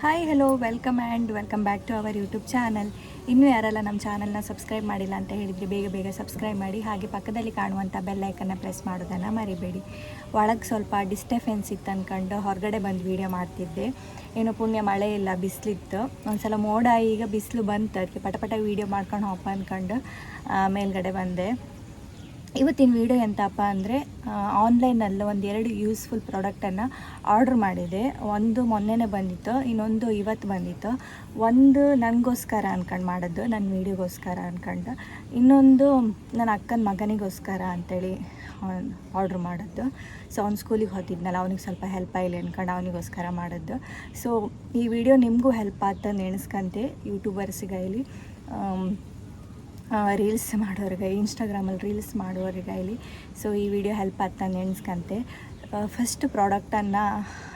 Hi hello welcome and welcome back to our YouTube channel ಇನ್ನೂ ಯಾರೆಲ್ಲ ನಮ್ಮ ಚಾನಲ್ನ ಸಬ್ಸ್ಕ್ರೈಬ್ ಮಾಡಿಲ್ಲ ಅಂತ ಹೇಳಿದರೆ ಬೇಗ ಬೇಗ ಸಬ್ಸ್ಕ್ರೈಬ್ ಮಾಡಿ, ಹಾಗೆ ಪಕ್ಕದಲ್ಲಿ ಕಾಣುವಂಥ ಬೆಲ್ಲೈಕನ್ನ ಪ್ರೆಸ್ ಮಾಡೋದನ್ನು ಮರಿಬೇಡಿ. ಒಳಗೆ ಸ್ವಲ್ಪ ಡಿಸ್ಟರ್ಬೆನ್ಸ್ ಇತ್ತು ಅಂದ್ಕೊಂಡು ಹೊರಗಡೆ ಬಂದು ವೀಡಿಯೋ ಮಾಡ್ತಿದ್ದೆ. ಏನು ಪುಣ್ಯ ಮಳೆ ಇಲ್ಲ, ಬಿಸಿಲಿತ್ತು. ಒಂದ್ಸಲ ಮೋಡ, ಈಗ ಬಿಸಿಲು ಬಂತು. ಅದಕ್ಕೆ ಪಟ ಪಟ ವೀಡಿಯೋ ಮಾಡ್ಕೊಂಡು ಹೋಗಪ್ಪ ಅಂದ್ಕೊಂಡು ಮೇಲ್ಗಡೆ ಬಂದೆ. ಇವತ್ತಿನ ವಿಡಿಯೋ ಎಂತಪ್ಪ ಅಂದರೆ ಆನ್ಲೈನಲ್ಲಿ ಒಂದು ಎರಡು ಯೂಸ್ಫುಲ್ ಪ್ರಾಡಕ್ಟನ್ನು ಆರ್ಡ್ರ್ ಮಾಡಿದೆ. ಒಂದು ಮೊನ್ನೆನೇ ಬಂದಿತ್ತು, ಇನ್ನೊಂದು ಇವತ್ತು ಬಂದಿತ್ತು. ಒಂದು ನನಗೋಸ್ಕರ ಅಂದ್ಕೊಂಡು ಮಾಡೋದು ನನ್ನ ವೀಡಿಯೋಗೋಸ್ಕರ ಅಂದ್ಕೊಂಡು ಇನ್ನೊಂದು ನನ್ನ ಅಕ್ಕನ ಮಗನಿಗೋಸ್ಕರ ಅಂತೇಳಿ ಆರ್ಡ್ರ್ ಮಾಡೋದು ಸೊ ಅವ್ನು ಸ್ಕೂಲಿಗೆ ಹೋತಿದ್ನಲ್ಲ ಅವ್ನಿಗೆ ಸ್ವಲ್ಪ ಹೆಲ್ಪ್ ಆಗಲಿ ಅಂದ್ಕೊಂಡು ಅವನಿಗೋಸ್ಕರ ಮಾಡೋದು ಸೊ ಈ ವಿಡಿಯೋ ನಿಮಗೂ ಹೆಲ್ಪ್ ಆತ ನೆನೆಸ್ಕಂತೆ ಯೂಟ್ಯೂಬರ್ಸಿಗಾಗಲಿ ರೀಲ್ಸ್ ಮಾಡೋರಿಗೆ ಇನ್ಸ್ಟಾಗ್ರಾಮಲ್ಲಿ ರೀಲ್ಸ್ ಇಲ್ಲಿ ಸೊ ಈ ವಿಡಿಯೋ ಹೆಲ್ಪ್ ಆಗ್ತಾ ನೆನೆಸ್ಕಂತೆ. ಫಸ್ಟ್ ಪ್ರಾಡಕ್ಟನ್ನು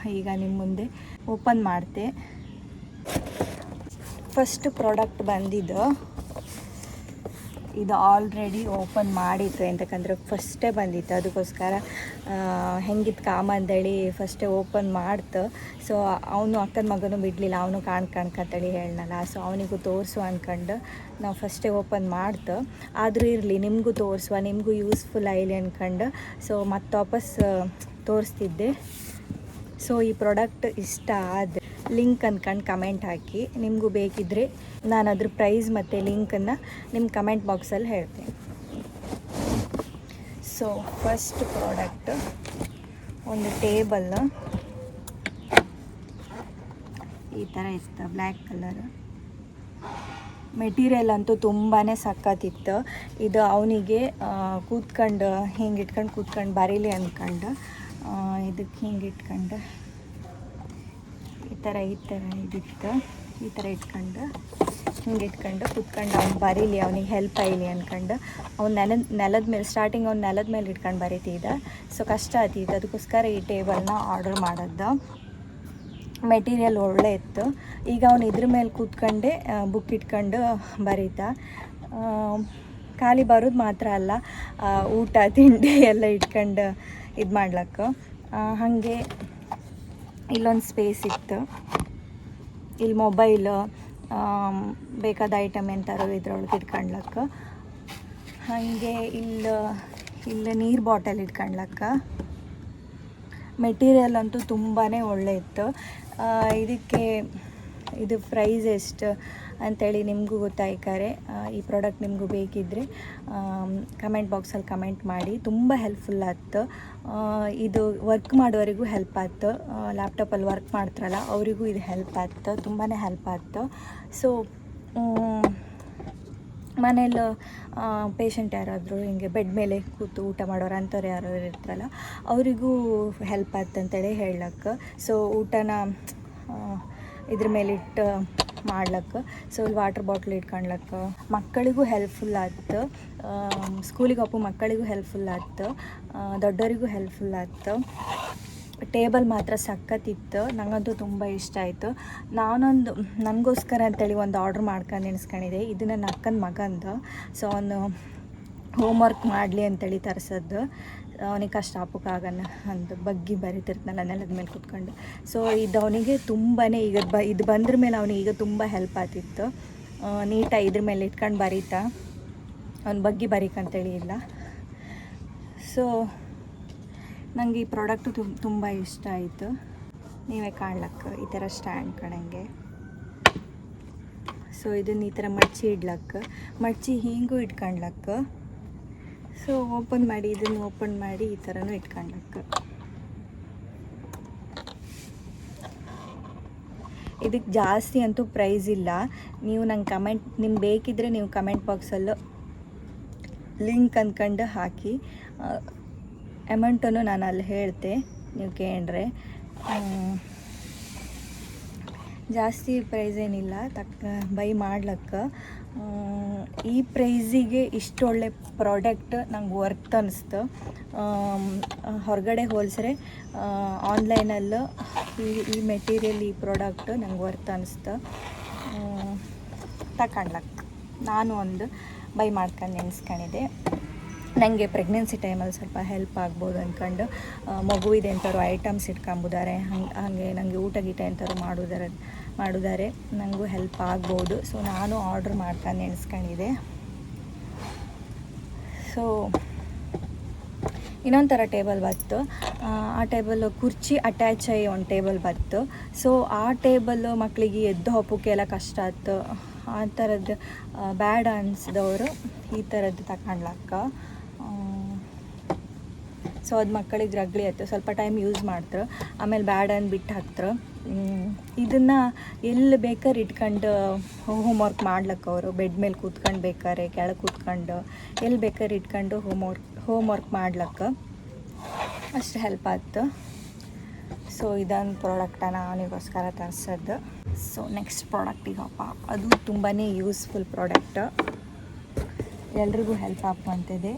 ಈಗ ನಿಮ್ಮ ಮುಂದೆ ಓಪನ್ ಮಾಡ್ತೆ. ಫಸ್ಟ್ ಪ್ರಾಡಕ್ಟ್ ಬಂದಿದ್ದು ಇದು ಆಲ್ರೆಡಿ ಓಪನ್ ಮಾಡಿತ್ತು ಎಂತಕ್ಕಂದ್ರೆ ಫಸ್ಟೇ ಬಂದಿತ್ತು. ಅದಕ್ಕೋಸ್ಕರ ಹೆಂಗಿತ್ತು ಕಾಮ ಅಂತೇಳಿ ಫಸ್ಟೇ ಓಪನ್ ಮಾಡ್ತು. ಸೊ ಅವನು ಅಕ್ಕನ ಮಗನೂ ಬಿಡಲಿಲ್ಲ. ಅವನು ಕಾಣ್ ಕಾಣ್ಕಂತೇಳಿ ಹೇಳನಲ್ಲ. ಸೊ ಅವನಿಗೂ ತೋರಿಸು ಅಂದ್ಕೊಂಡು ನಾವು ಫಸ್ಟೇ ಓಪನ್ ಮಾಡ್ತು. ಆದರೂ ಇರಲಿ, ನಿಮಗೂ ತೋರಿಸುವ, ನಿಮಗೂ ಯೂಸ್ಫುಲ್ ಆಗಲಿ ಅಂದ್ಕೊಂಡು ಸೊ ಮತ್ತೆ ವಾಪಸ್ ತೋರಿಸ್ತಿದ್ದೆ. ಸೊ ಈ ಪ್ರಾಡಕ್ಟ್ ಇಷ್ಟ ಆದ ಲಿಂಕ್ ಅಂದ್ಕೊಂಡು ಕಮೆಂಟ್ ಹಾಕಿ. ನಿಮಗೂ ಬೇಕಿದ್ದರೆ ನಾನು ಅದ್ರ ಪ್ರೈಸ್ ಮತ್ತು ಲಿಂಕನ್ನು ನಿಮ್ಮ ಕಮೆಂಟ್ ಬಾಕ್ಸಲ್ಲಿ ಹೇಳ್ತೀನಿ. ಸೊ ಫಸ್ಟ್ ಪ್ರಾಡಕ್ಟ್ ಒಂದು ಟೇಬಲ್ ಈ ಥರ ಇತ್ತು ಬ್ಲ್ಯಾಕ್ ಕಲರ್ ಮೆಟೀರಿಯಲ್ ಅಂತೂ ತುಂಬಾ ಸಕ್ಕತ್ತಿತ್ತು ಇದು ಅವನಿಗೆ ಕೂತ್ಕೊಂಡು ಹಿಂಗೆ ಇಟ್ಕೊಂಡು ಕೂತ್ಕೊಂಡು ಬರೀಲಿ ಅಂದ್ಕೊಂಡು ಇದಕ್ಕೆ ಹಿಂಗೆ ಇಟ್ಕೊಂಡು ಈ ಥರ ಈ ಥರ ಇದಿತ್ತು. ಈ ಥರ ಇಟ್ಕೊಂಡು, ಹಿಂಗೆ ಇಟ್ಕೊಂಡು, ಕುತ್ಕೊಂಡು ಅವ್ನು ಬರೀಲಿ, ಅವ್ನಿಗೆ ಹೆಲ್ಪ್ ಆಗಲಿ ಅಂದ್ಕೊಂಡು ಅವ್ನು ನೆಲದ ನೆಲದ ಮೇಲೆ ಸ್ಟಾರ್ಟಿಂಗ್ ಅವ್ನು ನೆಲದ ಮೇಲೆ ಇಟ್ಕೊಂಡು ಬರೀತಿದ್ದ ಸೊ ಕಷ್ಟ ಆತಿತ್ತು ಅದಕ್ಕೋಸ್ಕರ ಈ ಟೇಬಲ್ನ ಆರ್ಡರ್ ಮಾಡೋದು ಮೆಟೀರಿಯಲ್ ಒಳ್ಳೆ ಇತ್ತು. ಈಗ ಅವನು ಇದ್ರ ಮೇಲೆ ಕೂತ್ಕೊಂಡೆ ಬುಕ್ ಇಟ್ಕೊಂಡು ಬರೀತ. ಖಾಲಿ ಬರೋದು ಮಾತ್ರ ಅಲ್ಲ ಊಟ, ತಿಂಡಿ ಎಲ್ಲ ಇಟ್ಕೊಂಡು ಇದು ಮಾಡ್ಲಕ್ಕ. ಹಾಗೆ ಇಲ್ಲೊಂದು ಸ್ಪೇಸ್ ಇತ್ತು. ಇಲ್ಲಿ ಮೊಬೈಲ್ ಬೇಕಾದ ಐಟಮ್ ಎಂತಾರು ಇದ್ರೊಳಗೆ ಇಟ್ಕೊಂಡ್ಲಕ್ಕ. ಹಾಗೆ ಇಲ್ಲಿ ಇಲ್ಲಿ ನೀರು ಬಾಟಲ್ ಇಟ್ಕೊಂಡ್ಲಕ್ಕ. ಮೆಟೀರಿಯಲ್ ಅಂತೂ ತುಂಬಾ ಒಳ್ಳೆ ಇತ್ತು. ಇದಕ್ಕೆ ಇದು ಪ್ರೈಸ್ ಎಷ್ಟು ಅಂಥೇಳಿ ನಿಮಗೂ ಗೊತ್ತಾಯ್ಕಾರೆ ಈ ಪ್ರಾಡಕ್ಟ್ ನಿಮಗೂ ಬೇಕಿದ್ದರೆ ಕಮೆಂಟ್ ಬಾಕ್ಸಲ್ಲಿ ಕಮೆಂಟ್ ಮಾಡಿ. ತುಂಬ ಹೆಲ್ಪ್ಫುಲ್ ಆಯ್ತು. ಇದು ವರ್ಕ್ ಮಾಡೋರಿಗೂ ಹೆಲ್ಪ್ ಆಯ್ತು. ಲ್ಯಾಪ್ಟಾಪಲ್ಲಿ ವರ್ಕ್ ಮಾಡ್ತಾರಲ್ಲ, ಅವರಿಗೂ ಇದು ಹೆಲ್ಪ್ ಆಯ್ತು. ತುಂಬಾ ಹೆಲ್ಪ್ ಆಯ್ತು. ಸೊ ಮನೇಲಿ ಪೇಷಂಟ್ ಯಾರಾದರೂ ಹಿಂಗೆ ಬೆಡ್ ಮೇಲೆ ಕೂತು ಊಟ ಮಾಡೋರು, ಅಂಥವ್ರು ಯಾರು ಇರ್ತಾರಲ್ಲ, ಅವರಿಗೂ ಹೆಲ್ಪ್ ಆಯ್ತಂತೇಳಿ ಹೇಳಕ್ಕೆ. ಸೊ ಊಟನ ಇದ್ರ ಮೇಲಿಟ್ಟು ಮಾಡ್ಲಕ್ಕೆ. ಸೊ ಇಲ್ಲಿ ವಾಟರ್ ಬಾಟ್ಲ್ ಇಟ್ಕೊಳ್ಲಕ್ಕೆ ಮಕ್ಕಳಿಗೂ ಹೆಲ್ಪ್ಫುಲ್ ಆಯ್ತು ಸ್ಕೂಲಿಗೆ ಒಪ್ಪು ಮಕ್ಕಳಿಗೂ ಹೆಲ್ಪ್ಫುಲ್ ಆಯ್ತು ದೊಡ್ಡವರಿಗೂ ಹೆಲ್ಪ್ಫುಲ್ ಆಯ್ತು ಟೇಬಲ್ ಮಾತ್ರ ಸಖತ್ತಿತ್ತು ನನಗಂತೂ ತುಂಬ ಇಷ್ಟ ಆಯಿತು. ನಾನೊಂದು, ನನಗೋಸ್ಕರ ಅಂತೇಳಿ ಒಂದು ಆರ್ಡ್ರ್ ಮಾಡ್ಕೊಂಡು ನೆನೆಸ್ಕೊಂಡಿದ್ದೆ ಇದು ನನ್ನ ಅಕ್ಕನ ಮಗಂದು. ಸೊ ಅವನು ಹೋಮ್ವರ್ಕ್ ಮಾಡಲಿ ಅಂತೇಳಿ ತರಿಸೋದು ಅವನಿಗೆ ಕಷ್ಟ ಆಗೋಣ ಅಂತ ಬಗ್ಗಿ ಬರೀತಿರ್ತಾನಲ್ಲ ನೆಲದ ಮೇಲೆ ಕುತ್ಕೊಂಡು. ಸೊ ಇದು ಅವನಿಗೆ ತುಂಬಾ ಈಗ ಬ, ಇದು ಬಂದ್ರ ಮೇಲೆ ಅವನಿಗೆ ಈಗ ತುಂಬ ಹೆಲ್ಪ್ ಆಗ್ತಿತ್ತು. ನೀಟಾಗಿ ಇದ್ರ ಮೇಲೆ ಇಟ್ಕೊಂಡು ಬರೀತಾ. ಅವ್ನ ಬಗ್ಗಿ ಬರೀಕಂತೇಳಿ ಇಲ್ಲ. ಸೊ ನನಗೆ ಈ ಪ್ರಾಡಕ್ಟು ತುಂಬ ತುಂಬ ಇಷ್ಟ ಆಯಿತು. ನೀವೇ ಕಾಣ್ಲಕ್ಕ, ಈ ಥರ ಸ್ಟ್ಯಾಂಡ್ ಕಣಂಗೆ. ಸೊ ಇದನ್ನ ಈ ಥರ ಮಡ್ಚಿ ಇಡ್ಲಕ್ಕ. ಮಡ್ಚಿ ಹೀಗೂ ಇಟ್ಕೊಂಡ್ಲಕ್ಕ. ಸೊ ಓಪನ್ ಮಾಡಿ, ಇದನ್ನು ಓಪನ್ ಮಾಡಿ, ಈ ಥರನೂ ಇಟ್ಕೊಂಡಕ್ಕ ಇದಕ್ಕೆ ಜಾಸ್ತಿ ಅಂತೂ ಪ್ರೈಸ್ ಇಲ್ಲ. ನೀವು ನಂಗೆ ಕಮೆಂಟ್ ನಿಮ್ಗೆ ಬೇಕಿದ್ದರೆ ನೀವು ಕಮೆಂಟ್ ಬಾಕ್ಸಲ್ಲೂ ಲಿಂಕ್ ಅಂದ್ಕೊಂಡು ಹಾಕಿ. ಅಮೌಂಟನ್ನು ನಾನು ಅಲ್ಲಿ ಹೇಳ್ತೆ, ನೀವು ಕೇಳ್ರೆ ಜಾಸ್ತಿ ಪ್ರೈಸ್ ಏನಿಲ್ಲ, ತಕ್ಕ, ಬೈ ಮಾಡ್ಲಕ್ಕೆ. ಈ ಪ್ರೈಸಿಗೆ ಇಷ್ಟೊಳ್ಳೆ ಪ್ರಾಡಕ್ಟ್ ನಂಗೆ ವರ್ತ್ ಅನ್ನಿಸ್ತು ಹೊರಗಡೆ ಹೋಲಿಸ್ರೆ ಆನ್ಲೈನಲ್ಲಿ ಈ ಈ ಮೆಟೀರಿಯಲ್, ಈ ಪ್ರಾಡಕ್ಟ್ ನಂಗೆ ವರ್ತ್ ಅನ್ನಿಸ್ತು ತಗೊಂಡ್ಲಾಗ್ತು ನಾನು ಒಂದು ಬೈ ಮಾಡ್ಕೊಂಡು ನೆನೆಸ್ಕೊಂಡಿದ್ದೆ ನನಗೆ ಪ್ರೆಗ್ನೆನ್ಸಿ ಟೈಮಲ್ಲಿ ಸ್ವಲ್ಪ ಹೆಲ್ಪ್ ಆಗ್ಬೋದು ಅಂದ್ಕೊಂಡು ಮಗುವಿದೆ ಅಂಥವ್ರು ಐಟಮ್ಸ್ ಇಟ್ಕೊಂಬುದಾರೆ, ಹಂಗೆ, ಹಾಗೆ ನನಗೆ ಊಟ ಗೀಟ ಎಂಥವ್ರು ಮಾಡೋದಾರ ಮಾಡಿದ್ದಾರೆ. ನನಗೂ ಹೆಲ್ಪ್ ಆಗ್ಬೋದು. ಸೊ ನಾನು ಆರ್ಡ್ರ್ ಮಾಡ್ತಾ ನೆನೆಸ್ಕೊಂಡಿದ್ದೆ. ಸೊ ಇನ್ನೊಂದು ಥರ ಟೇಬಲ್ ಬಂತು. ಆ, ಟೇಬಲ್ ಕುರ್ಚಿ ಅಟ್ಯಾಚ್ ಆಗಿ ಒಂದು ಟೇಬಲ್ ಬಂತು. ಸೊ ಆ ಟೇಬಲ್ ಮಕ್ಕಳಿಗೆ ಎದ್ದು ಹಪ್ಪಕ್ಕೆಲ್ಲ ಕಷ್ಟ ಆಯ್ತು. ಆ ಥರದ್ದು ಬ್ಯಾಡ್ ಅನ್ಸಿದವರು ಈ ಥರದ್ದು ತಗೊಂಡ್ಲಕ್ಕ. ಸೊ ಅದು ಮಕ್ಕಳಿಗೆ ರಗ್ಳಿ ಆಯ್ತು. ಸ್ವಲ್ಪ ಟೈಮ್ ಯೂಸ್ ಮಾಡ್ತಾರೆ. ಆಮೇಲೆ ಬ್ಯಾಡ್ ಅನ್ ಬಿಟ್ಟು ಹಾಕ್ತಾರೆ. ಇದನ್ನು ಎಲ್ಲಿ ಬೇಕಾದ್ರೆ ಇಟ್ಕೊಂಡು ಹೋಮ್ವರ್ಕ್ ಮಾಡ್ಲಕ್ಕ ಅವರು. ಬೆಡ್ ಮೇಲೆ ಕೂತ್ಕೊಂಡು ಬೇಕಾರೆ ಕೆಳಗೆ ಕೂತ್ಕೊಂಡು ಎಲ್ಲಿ ಬೇಕಾದ್ರೆ ಇಟ್ಕೊಂಡು ಹೋಮ್ವರ್ಕ್ ಹೋಮ್ವರ್ಕ್ ಮಾಡ್ಲಕ್ಕ ಅಷ್ಟು ಹೆಲ್ಪ್ ಆಯ್ತು ಸೊ ಇದೊಂದು ಪ್ರಾಡಕ್ಟನ್ನು ಅವನಿಗೋಸ್ಕರ ತರಿಸೋದು. ಸೊ ನೆಕ್ಸ್ಟ್ ಪ್ರಾಡಕ್ಟಿಗಪ್ಪ ಅದು ತುಂಬಾ ಯೂಸ್ಫುಲ್ ಪ್ರಾಡಕ್ಟ್ ಎಲ್ರಿಗೂ ಹೆಲ್ಪ್ ಆಗುವಂಥದ್ದೇ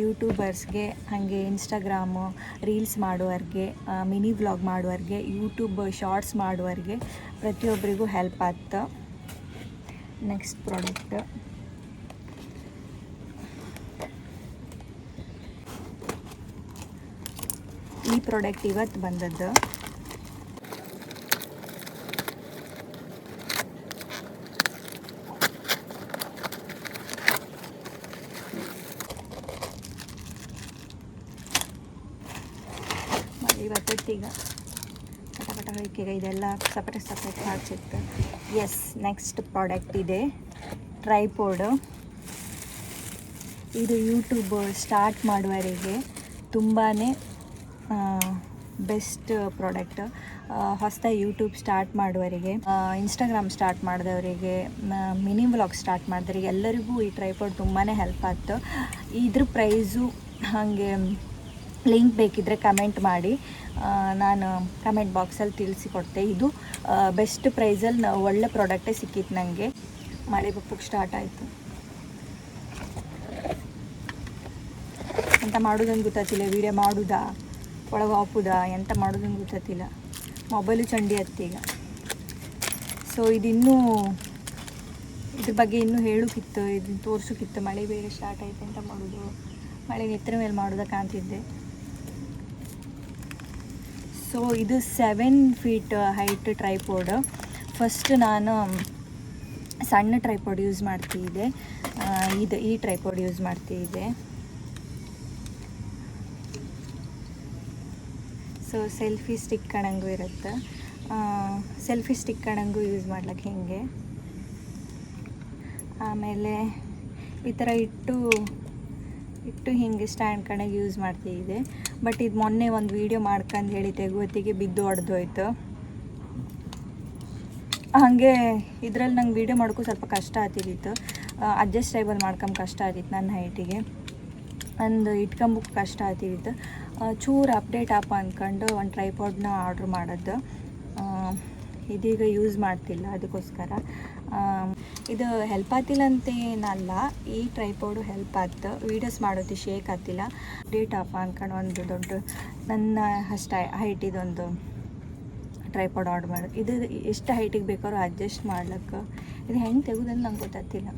ಯೂಟ್ಯೂಬರ್ಸ್ಗೆ, ಹಾಗೆ ಇನ್ಸ್ಟಾಗ್ರಾಮು ರೀಲ್ಸ್ ಮಾಡುವವ್ರಿಗೆ ಮಿನಿ ವ್ಲಾಗ್ ಮಾಡುವವ್ರಿಗೆ ಯೂಟ್ಯೂಬ್ ಶಾರ್ಟ್ಸ್ ಮಾಡುವವ್ರಿಗೆ ಪ್ರತಿಯೊಬ್ಬರಿಗೂ ಹೆಲ್ಪ್ ಆಗ್ತ ನೆಕ್ಸ್ಟ್ ಪ್ರಾಡಕ್ಟ್ ಈ ಪ್ರಾಡಕ್ಟ್ ಇವತ್ತು ಬಂದದ್ದು ಇವತ್ತಿತ್ತೀಗ ಪಟ ಪಟ ಈಗ ಇದೆಲ್ಲ ಸಪ್ರೇಟ್ ಸಪ್ರೇಟ್ ಹಾಕ್ಸಿತ್ತು ಎಸ್ ನೆಕ್ಸ್ಟ್ ಪ್ರಾಡಕ್ಟ್ ಇದೆ. ಟ್ರೈಪೋಡು ಇದು ಯೂಟ್ಯೂಬ್ ಸ್ಟಾರ್ಟ್ ಮಾಡುವವರಿಗೆ ತುಂಬಾ ಬೆಸ್ಟ್ ಪ್ರಾಡಕ್ಟ್ ಹೊಸದಾಗಿ ಯೂಟ್ಯೂಬ್ ಸ್ಟಾರ್ಟ್ ಮಾಡುವವರಿಗೆ ಇನ್ಸ್ಟಾಗ್ರಾಮ್ ಸ್ಟಾರ್ಟ್ ಮಾಡಿದವರಿಗೆ ಮಿನಿ ವ್ಲಾಗ್ ಸ್ಟಾರ್ಟ್ ಮಾಡಿದವರಿಗೆ ಎಲ್ಲರಿಗೂ ಈ ಟ್ರೈಪೋಡ್ ತುಂಬಾ ಹೆಲ್ಪ್ ಆಯ್ತು. ಇದ್ರ ಪ್ರೈಸು ಹಾಗೆ ಲಿಂಕ್ ಬೇಕಿದ್ದರೆ ಕಮೆಂಟ್ ಮಾಡಿ. ನಾನು ಕಮೆಂಟ್ ಬಾಕ್ಸಲ್ಲಿ ತಿಳಿಸಿಕೊಡ್ತೆ. ಇದು ಬೆಸ್ಟ್ ಪ್ರೈಸಲ್ಲಿ ಒಳ್ಳೆ ಪ್ರಾಡಕ್ಟೇ ಸಿಕ್ಕಿತ್ತು ನನಗೆ ಮಳೆ ಬಪ್ಪಕ್ಕೆ ಸ್ಟಾರ್ಟ್ ಆಯಿತು. ಎಂತ ಮಾಡೋದಂತ ಗೊತ್ತಾಗ್ತಿಲ್ಲ ವೀಡಿಯೋ ಮಾಡೋದಾ, ಒಳಗೆ ಹಾಪುದಾ ಎಂತ ಮಾಡೋದಂತ ಗೊತ್ತಾಗ್ತಿಲ್ಲ. ಮೊಬೈಲು ಚಂಡಿ ಹತ್ತೀಗ ಸೊ ಇದಿನ್ನೂ, ಇದ್ರ ಬಗ್ಗೆ ಇನ್ನೂ ಹೇಳೋಕ್ಕಿತ್ತು ಇದನ್ನು ತೋರಿಸೋಕ್ಕಿತ್ತು ಮಳೆ ಬೇರೆ ಸ್ಟಾರ್ಟ್ ಆಯಿತು ಅಂತ ಮಾಡೋದು, ಮಳೆ ನೆತ್ತರ ಮೇಲೆ ಮಾಡೋದಕ್ಕೆ ಕಾಣ್ತಿದ್ದೆ. ಸೊ ಇದು seven feet height tripod first ನಾನು ಸಣ್ಣ ಟ್ರೈಪೋಡ್ ಯೂಸ್ ಮಾಡ್ತಿದ್ದೆ ಆ, ಇದು ಈ ಟ್ರೈಪೋಡ್ ಯೂಸ್ ಮಾಡ್ತಿದ್ದೆ ಸೊ ಸೆಲ್ಫಿ ಸ್ಟಿಕ್ ಕಣಂಗೂ ಇರುತ್ತೆ. ಸೆಲ್ಫಿ ಸ್ಟಿಕ್ ಕಣಂಗೂ ಯೂಸ್ ಮಾಡ್ಲಿಕ್ಕೆ ಹೇಗೆ? ಆಮೇಲೆ ಈ ಥರ ಇಟ್ಟು ಇಟ್ಟು ಹಿಂಗೆ ಸ್ಟ್ಯಾಂಡ್ ಕಣಗೆ ಯೂಸ್ ಮಾಡ್ತಿದ್ದೆ ಬಟ್ ಇದು ಮೊನ್ನೆ ಒಂದು ವೀಡಿಯೋ ಮಾಡ್ಕೊಂಡು ಹೇಳಿ ತೆಗುವತ್ತಿಗೆ ಬಿದ್ದು ಹೊಡೆದೋಯ್ತು ಹಾಗೆ ಇದ್ರಲ್ಲಿ ನಂಗೆ ವೀಡಿಯೋ ಮಾಡೋಕ್ಕೂ ಸ್ವಲ್ಪ ಕಷ್ಟ ಆತಿದ್ದಿತ್ತು ಅಡ್ಜಸ್ಟೇಬಲ್ ಮಾಡ್ಕೊಂಬ ಕಷ್ಟ ಆಗ್ತಿತ್ತು ನನ್ನ ಹೈಟಿಗೆ ಒಂದು ಇಟ್ಕೊಂಬಕ್ಕೆ ಕಷ್ಟ ಆತಿದ್ದಿತ್ತು ಚೂರು ಅಪ್ಡೇಟ್ ಆಪ ಅಂದ್ಕೊಂಡು ಒಂದು ಟ್ರೈಪಾಡ್ನ ಆರ್ಡ್ರ್ ಮಾಡೋದು. ಇದೀಗ ಯೂಸ್ ಮಾಡ್ತಿಲ್ಲ ಅದಕ್ಕೋಸ್ಕರ. ಇದು ಹೆಲ್ಪ್ ಆತಿಲ್ಲ ಅಂತ ಏನಲ್ಲ, ಈ ಟ್ರೈಪೋಡು ಹೆಲ್ಪ್ ಆತ. ವೀಡಿಯೋಸ್ ಮಾಡೋದು ಶೇಕ್ ಆಗ್ತಿಲ್ಲ. ಡೇಟ್ ಆಫ್ ಅನ್ಕೊಂಡು ಒಂದು ದೊಡ್ಡ, ನನ್ನ ಅಷ್ಟು ಹೈಟಿದೊಂದು ಟ್ರೈಪಾಡ್ ಆರ್ಡ್ರ್ ಮಾಡೋದು ಇದು ಎಷ್ಟು ಹೈಟಿಗೆ ಬೇಕಾದ್ರೂ ಅಡ್ಜಸ್ಟ್ ಮಾಡ್ಲಿಕ್ಕೆ. ಇದು ಹೆಂಗೆ ತೆಗೆದಂತ ನಂಗೆ ಗೊತ್ತಾಗ್ತಿಲ್ಲ.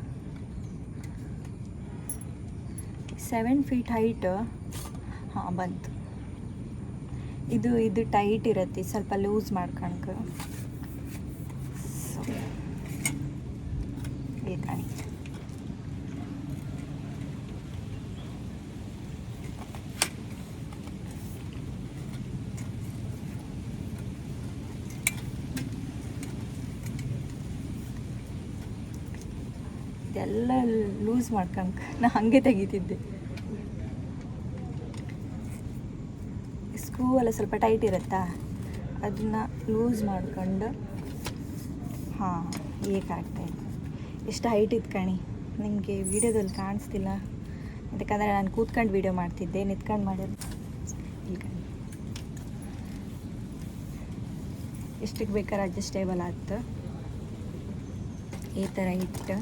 ಸೆವೆನ್ ಫೀಟ್ ಹೈಟ್ ಹಾಂ, ಬಂತು. ಇದು ಇದು ಟೈಟ್ ಇರತ್ತೆ. ಸ್ವಲ್ಪ ಲೂಸ್ ಮಾಡ್ಕಣಕ ಸೊ ಕಾಣಿ ಇದೆಲ್ಲ ಲೂಸ್ ಮಾಡ್ಕಂಕ ನಾ ಹಾಗೆ ತೆಗಿತಿದ್ದೆ. ಸ್ಕ್ರೂ ಎಲ್ಲ ಸ್ವಲ್ಪ ಟೈಟ್ ಇರುತ್ತಾ? ಅದನ್ನ ಲೂಸ್ ಮಾಡ್ಕೊಂಡು, ಹಾಂ ಈಗ ಎಷ್ಟು ಹೈಟ್ ಇತ್ತು ಕಣಿ. ನಿಮಗೆ ವೀಡಿಯೋದಲ್ಲಿ ಕಾಣಿಸ್ತಿಲ್ಲ. ಯಾಕಂದರೆ ನಾನು ಕೂತ್ಕೊಂಡು ವೀಡಿಯೋ ಮಾಡ್ತಿದ್ದೆ, ನಿಂತ್ಕೊಂಡು ಮಾಡೋದು. ಇಲ್ಲಿ ಕಣಿ. ಎಷ್ಟಕ್ಕೆ ಬೇಕಾದ್ರೆ ಅಡ್ಜಸ್ಟೇಬಲ್ ಆಯ್ತು ಈ ಥರ ಇಟ್ಟು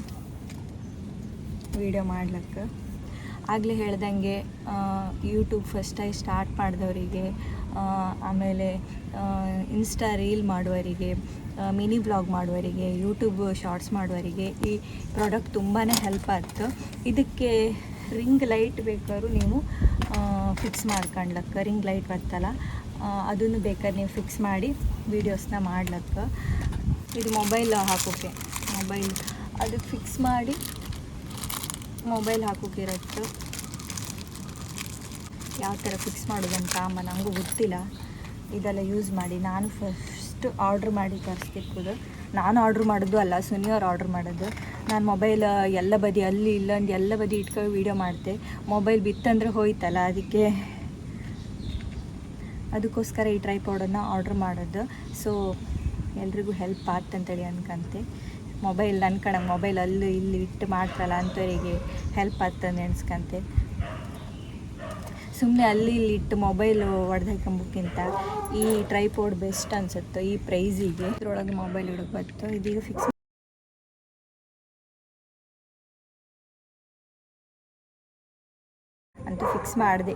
ವೀಡಿಯೋ ಮಾಡ್ಲಿಕ್ಕೆ ಆಗಲೇ ಹೇಳ್ದಂಗೆ ಯೂಟ್ಯೂಬ್ ಫಸ್ಟಾಗಿ ಸ್ಟಾರ್ಟ್ ಮಾಡಿದವರಿಗೆ ಆಮೇಲೆ ಇನ್ಸ್ಟಾ ರೀಲ್ ಮಾಡುವವರಿಗೆ ಮಿನಿ ಬ್ಲಾಗ್ ಮಾಡುವವರಿಗೆ, ಯೂಟ್ಯೂಬ್ ಶಾರ್ಟ್ಸ್ ಮಾಡುವವರಿಗೆ ಈ ಪ್ರಾಡಕ್ಟ್ ತುಂಬಾ ಹೆಲ್ಪ್ ಆಗ್ತು ಇದಕ್ಕೆ ರಿಂಗ್ ಲೈಟ್ ಬೇಕಾದ್ರೂ ನೀವು ಫಿಕ್ಸ್ ಮಾಡ್ಕೊಂಡ್ಲಕ್ಕ. ರಿಂಗ್ ಲೈಟ್ ಬರ್ತಲ್ಲ ಅದನ್ನು ಬೇಕಾದ್ರೆ ನೀವು ಫಿಕ್ಸ್ ಮಾಡಿ ವೀಡಿಯೋಸ್ನ ಮಾಡ್ಲಕ್ಕ. ಇದು ಮೊಬೈಲ್ ಹಾಕೋಕೆ, ಮೊಬೈಲ್. ಅದಕ್ಕೆ ಫಿಕ್ಸ್ ಮಾಡಿ ಮೊಬೈಲ್ ಹಾಕೋಕೆ ಇರುತ್ತೆ. ಯಾವ ಥರ ಫಿಕ್ಸ್ ಮಾಡೋದಂತ ಅಮ್ಮ ನನಗೂ ಗೊತ್ತಿಲ್ಲ. ಇದೆಲ್ಲ ಯೂಸ್ ಮಾಡಿ ನಾನು ಫಸ್ಟ್ ಆರ್ಡ್ರ್ ಮಾಡಿ ತರಿಸ್ತಿರ್ಬೋದು. ನಾನು ಆರ್ಡ್ರ್ ಮಾಡೋದು ಅಲ್ಲ ಸುನಿಯವ್ರು ಆರ್ಡ್ರ್ ಮಾಡೋದು. ನಾನು ಮೊಬೈಲ್ ಎಲ್ಲ ಬದಿ ಅಲ್ಲಿ ಇಲ್ಲಂದು ಎಲ್ಲ ಬದಿ ಇಟ್ಕೊಂಡು ವೀಡಿಯೋ ಮಾಡ್ತೆ ಮೊಬೈಲ್ ಬಿತ್ತಂದ್ರೆ ಹೋಯ್ತಲ್ಲ ಅದಕ್ಕೆ. ಅದಕ್ಕೋಸ್ಕರ ಈ ಟ್ರೈಪಾಡನ್ನು ಆರ್ಡ್ರ್ ಮಾಡೋದು. ಸೊ ಎಲ್ರಿಗೂ ಹೆಲ್ಪ್ ಆಗ್ತಂತೇಳಿ ಅನ್ಕಂತೆ. ಮೊಬೈಲ್ ನನ್ನ ಕಡೆ ಮೊಬೈಲ್ ಅಲ್ಲಿ ಇಲ್ಲಿ ಇಟ್ಟು ಮಾಡ್ತಲ್ಲ ಅಂಥವರಿಗೆ ಹೆಲ್ಪ್ ಆಗ್ತದೆ ಅನ್ಸ್ಕಂತೆ ಸುಮ್ಮನೆ ಅಲ್ಲಿ ಇಲ್ಲಿ ಇಟ್ಟು ಮೊಬೈಲ್ ಹೊಡೆದಾಕೊಂಬಕ್ಕಿಂತ ಈ ಟ್ರೈಪೋಡ್ ಬೆಸ್ಟ್ ಅನ್ಸುತ್ತೆ ಈ ಪ್ರೈಸಿಗೆ. ಇದ್ರೊಳಗೆ ಮೊಬೈಲ್ ಇಡೋಕೆ ಬರ್ತು. ಇದೀಗ ಫಿಕ್ಸ್ ಅಂತೂ ಫಿಕ್ಸ್ ಮಾಡಿದೆ.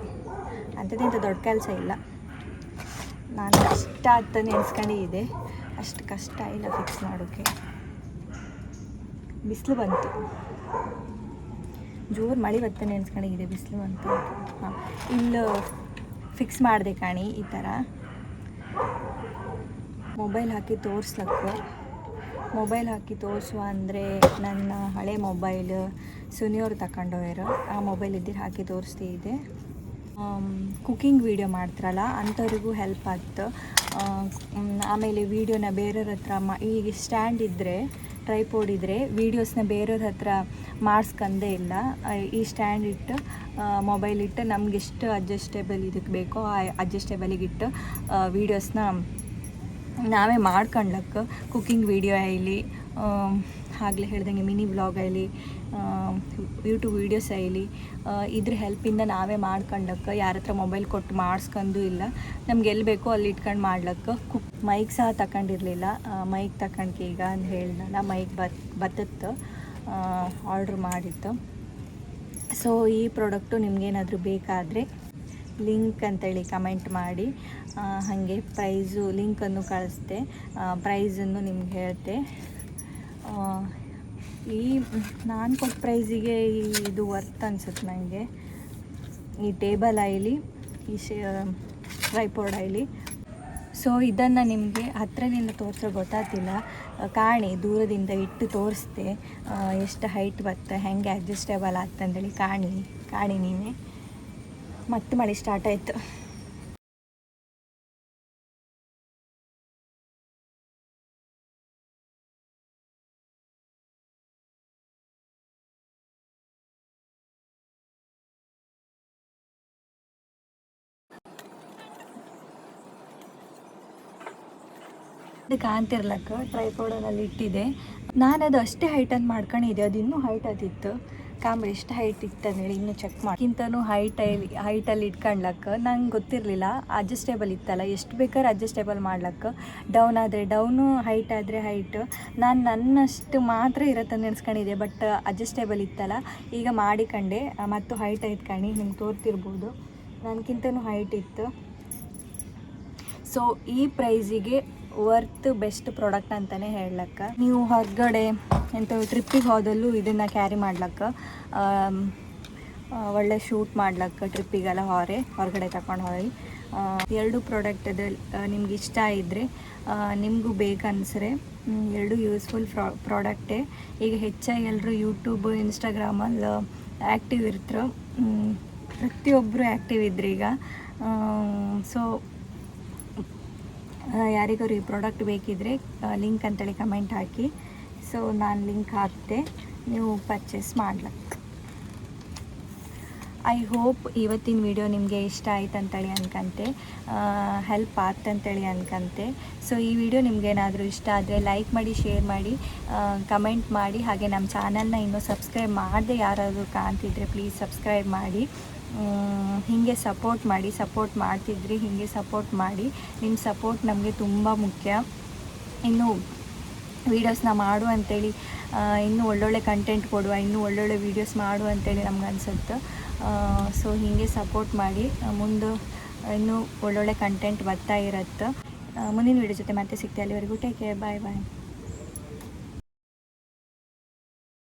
ಅಂಥದ್ದಿಂತ ದೊಡ್ಡ ಕೆಲಸ ಇಲ್ಲ. ನಾನು ಕಷ್ಟ ಅಂತ ನೆನೆಸ್ಕೊಂಡಿದ್ದೆ ಅಷ್ಟು ಕಷ್ಟ ಇಲ್ಲ ಫಿಕ್ಸ್ ಮಾಡೋಕ್ಕೆ ಬಿಸಿಲು ಬಂತು. ಜೋರು ಮಳೆ ಬತ್ತ ನೆನೆಸ್ಕೊಂಡಿದ್ದೆ ಬಿಸಿಲು ಅಂತ. ಹಾಂ, ಇಲ್ಲಿ ಫಿಕ್ಸ್ ಮಾಡಿದೆ ಕಾಣಿ ಈ ಥರ ಮೊಬೈಲ್ ಹಾಕಿ ತೋರ್ಸ್ಲಕ್ಕ. ಮೊಬೈಲ್ ಹಾಕಿ ತೋರಿಸುವ ಅಂದರೆ ನನ್ನ ಹಳೆ ಮೊಬೈಲ್ ಸುನಿಯವ್ರು ತಗೊಂಡೋಗ್ಯಾರ ಆ ಮೊಬೈಲ್ ಇದ್ದಿದ್ದು ಹಾಕಿ ತೋರಿಸ್ತಿದ್ದೆ ಇದೆ. ಕುಕಿಂಗ್ ವೀಡಿಯೋ ಮಾಡ್ತಾರಲ್ಲ, ಅಂಥವ್ರಿಗೂ ಹೆಲ್ಪ್ ಆಗ್ತು. ಆಮೇಲೆ ವೀಡಿಯೋನ ಬೇರೆಯವ್ರ ಹತ್ರ ಮಾ, ಈಗ ಸ್ಟ್ಯಾಂಡ್ ಇದ್ದರೆ ಟ್ರೈಪೋಡ್ ಇದ್ದರೆ ವೀಡಿಯೋಸ್ನ ಬೇರೆಯವ್ರ ಹತ್ರ ಮಾಡಿಸ್ಕಂದೇ ಇಲ್ಲ. ಈ ಸ್ಟ್ಯಾಂಡ್ ಇಟ್ಟು ಮೊಬೈಲ್ ಇಟ್ಟು ನಮ್ಗೆ ಎಷ್ಟು ಅಡ್ಜಸ್ಟೇಬಲ್ ಇದಕ್ಕೆ ಬೇಕೋ ಆ ಅಡ್ಜಸ್ಟೇಬಲಿಗಿಟ್ಟು ವೀಡಿಯೋಸ್ನ ನಾವೇ ಮಾಡ್ಕೊಂಡ್ಲಕ್ಕ. ಕುಕ್ಕಿಂಗ್ ವೀಡಿಯೋ ಆಗಲಿ ಆಗಲೇ ಹೇಳ್ದಂಗೆ ಮಿನಿ ವ್ಲಾಗ್ ಆಗಲಿ ಯೂಟ್ಯೂಬ್ ವೀಡಿಯೋಸ್ ಆಗಲಿ ಇದ್ರ ಹೆಲ್ಪಿಂದ ನಾವೇ ಮಾಡ್ಕೊಂಡಕ್ಕೆ, ಯಾರ ಹತ್ರ ಮೊಬೈಲ್ ಕೊಟ್ಟು ಮಾಡಿಸ್ಕೊಂಡು ಇಲ್ಲ. ನಮ್ಗೆ ಎಲ್ಲಿ ಬೇಕೋ ಅಲ್ಲಿ ಇಟ್ಕೊಂಡು ಮಾಡ್ಲಕ್ಕ. ಕುಕ್ ಮೈಕ್ ಸಹ ತಗೊಂಡಿರಲಿಲ್ಲ ಮೈಕ್ ತಗೊಂಡ್ಕೆ ಈಗ ಅಂತ ಹೇಳ್ದಲ್ಲ ಮೈಕ್ ಬತ್ ಬತ್ತತ್ತು ಆರ್ಡ್ರ್ ಮಾಡಿತ್ತು. ಸೊ ಈ ಪ್ರಾಡಕ್ಟು ನಿಮ್ಗೇನಾದರೂ ಬೇಕಾದರೆ ಲಿಂಕ್ ಅಂತೇಳಿ ಕಮೆಂಟ್ ಮಾಡಿ. ಹಾಗೆ ಪ್ರೈಸು ಲಿಂಕನ್ನು ಕಳಿಸ್ದೆ. ಪ್ರೈಸನ್ನು ನಿಮ್ಗೆ ಹೇಳ್ತೆ. ಈ, ನಾನು ಕೊಟ್ಟ ಪ್ರೈಸಿಗೆ ಇದು ವರ್ತ್ ಅನ್ಸುತ್ತೆ ನನಗೆ ಈ ಟೇಬಲ್ ಆಯ್ಲಿ, ಈ ಶೇ ಟ್ರೈಪೋರ್ಡ್ ಆಯ್ಲಿ. ಸೊ ಇದನ್ನು ನಿಮಗೆ ಹತ್ತಿರದಿಂದ ತೋರಿಸೋ ಗೊತ್ತಾಗ್ತಿಲ್ಲ. ಕಾಣಿ, ದೂರದಿಂದ ಇಟ್ಟು ತೋರಿಸ್ದೆ. ಎಷ್ಟು ಹೈಟ್ ಬತ್ತೆ ಹೆಂಗೆ ಅಡ್ಜಸ್ಟೇಬಲ್ ಆಗ್ತಂದೇಳಿ ಕಾಣಿ ಕಾಣಿ ನೀನೆ. ಮತ್ತೆ ಮಳೆ ಸ್ಟಾರ್ಟ್ ಆಯಿತು. ಅದು ಕಾಣ್ತಿರ್ಲಕ್ಕ ಟ್ರೈಪೋಡಲ್ಲಿ ಇಟ್ಟಿದೆ ನಾನು ಅದು ಅಷ್ಟೇ ಹೈಟನ್ನು ಮಾಡ್ಕೊಂಡಿದ್ದೆ, ಅದು ಇನ್ನೂ ಹೈಟ್ ಅದಿತ್ತು ಕಾಂಬ್ರಿ ಎಷ್ಟು ಹೈಟ್ ಇತ್ತು ಅಂತೇಳಿ ಇನ್ನೂ ಚೆಕ್ ಮಾಡ್ಕಿಂತನೂ ಹೈಟಲ್ಲಿ ಹೈಟಲ್ಲಿ ಇಟ್ಕೊಂಡ್ಲಕ್ಕ. ನಂಗೆ ಗೊತ್ತಿರಲಿಲ್ಲ ಅಡ್ಜಸ್ಟೇಬಲ್ ಇತ್ತಲ್ಲ, ಎಷ್ಟು ಬೇಕಾದ್ರೆ ಅಡ್ಜಸ್ಟೇಬಲ್ ಮಾಡ್ಲಕ್ಕ. ಡೌನ್ ಆದರೆ ಡೌನು ಹೈಟ್ ಆದರೆ ಹೈಟ್ ನಾನು ನನ್ನಷ್ಟು ಮಾತ್ರ ಇರತ್ತೆ ನೆನೆಸ್ಕೊಂಡಿದ್ದೆ ಬಟ್ ಅಡ್ಜಸ್ಟೇಬಲ್ ಇತ್ತಲ್ಲ. ಈಗ ಮಾಡಿಕೊಂಡೆ, ಮತ್ತು ಹೈಟ್ ಇಟ್ಕೊಂಡು ನಿಮ್ಗೆ ತೋರ್ತಿರ್ಬೋದು. ನನಗಿಂತನೂ ಹೈಟ್ ಇತ್ತು. ಸೊ ಈ ಪ್ರೈಸಿಗೆ ವರ್ತ್ ಬೆಸ್ಟ್ ಪ್ರಾಡಕ್ಟ್ ಅಂತಲೇ ಹೇಳಕ್ಕ ನೀವು ಹೊರಗಡೆ ಎಂತ ಟ್ರಿಪ್ಪಿಗೆ ಹೋದಲ್ಲೂ ಇದನ್ನು ಕ್ಯಾರಿ ಮಾಡ್ಲಕ್ಕ. ಒಳ್ಳೆ ಶೂಟ್ ಮಾಡ್ಲಕ್ಕ ಟ್ರಿಪ್ಪಿಗೆಲ್ಲ ಹೊರೆ ಹೊರಗಡೆ ತಗೊಂಡು ಹೋಗಿ. ಎರಡು ಪ್ರಾಡಕ್ಟ್ ನಿಮ್ಗೆ ಇಷ್ಟ ಇದ್ದರೆ ನಿಮಗೂ ಬೇಕನ್ಸ್ರೆ ಎರಡು ಯೂಸ್ಫುಲ್ ಫ್ರಾ ಪ್ರಾಡಕ್ಟೇ ಈಗ ಹೆಚ್ಚಾಗಿ ಎಲ್ಲರೂ ಯೂಟ್ಯೂಬ್ ಇನ್ಸ್ಟಾಗ್ರಾಮಲ್ಲಿ ಆ್ಯಕ್ಟಿವ್ ಇರ್ತಾರೆ. ಪ್ರತಿಯೊಬ್ಬರು ಆ್ಯಕ್ಟಿವ್ ಈಗ. ಸೊ ಯಾರಿಗಾರು ಈ ಪ್ರಾಡಕ್ಟ್ ಬೇಕಿದ್ದರೆ ಲಿಂಕ್ ಅಂತೇಳಿ ಕಮೆಂಟ್ ಹಾಕಿ. ಸೊ ನಾನು ಲಿಂಕ್ ಹಾಕ್ತೆ. ನೀವು ಪರ್ಚೇಸ್ ಮಾಡ್ಲಕ್ಕೆ ಐ ಹೋಪ್ ಇವತ್ತಿನ ವಿಡಿಯೋ ನಿಮಗೆ ಇಷ್ಟ ಆಯ್ತು ಅಂತೇಳಿ ಅನ್ಕಂತೆ. ಹೆಲ್ಪ್ ಆಗ್ತಂತೇಳಿ ಅನ್ಕಂತೆ. ಸೊ ಈ ವಿಡಿಯೋ ನಿಮ್ಗೇನಾದರೂ ಇಷ್ಟ ಆದರೆ ಲೈಕ್ ಮಾಡಿ ಶೇರ್ ಮಾಡಿ ಕಮೆಂಟ್ ಮಾಡಿ. ಹಾಗೆ ನಮ್ಮ ಚಾನಲ್ನ ಇನ್ನೂ ಸಬ್ಸ್ಕ್ರೈಬ್ ಮಾಡದೆ ಯಾರಾದರೂ ಕಾಣ್ತಿದ್ರೆ ಪ್ಲೀಸ್ ಸಬ್ಸ್ಕ್ರೈಬ್ ಮಾಡಿ. ಹೀಗೆ ಸಪೋರ್ಟ್ ಮಾಡಿ ಸಪೋರ್ಟ್ ಮಾಡ್ತಿದ್ರಿ ಹೀಗೆ ಸಪೋರ್ಟ್ ಮಾಡಿ. ನಿಮ್ಮ ಸಪೋರ್ಟ್ ನಮಗೆ ತುಂಬ ಮುಖ್ಯ. ಇನ್ನು ವೀಡಿಯೋಸ್ನ ಮಾಡು ಅಂತೇಳಿ ಆ, ಇನ್ನೂ ಒಳ್ಳೊಳ್ಳೆ ಕಂಟೆಂಟ್ ಕೊಡುವ ಇನ್ನೂ ಒಳ್ಳೊಳ್ಳೆ ವೀಡಿಯೋಸ್ ಮಾಡು ಅಂತೇಳಿ ನಮ್ಗೆ ಅನ್ಸುತ್ತೆ. ಸೊ ಹೀಗೆ ಸಪೋರ್ಟ್ ಮಾಡಿ ಮುಂದೆ ಇನ್ನೂ ಒಳ್ಳೊಳ್ಳೆ ಕಂಟೆಂಟ್ ಬರ್ತಾ ಇರುತ್ತೆ. ಮುಂದಿನ ವೀಡಿಯೋ ಜೊತೆ ಮತ್ತೆ ಸಿಗ್ತೆ ಅಲ್ಲಿವರೆಗೂ. ಟೇಕ್ ಕೇರ್ ಬಾಯ್ ಬಾಯ್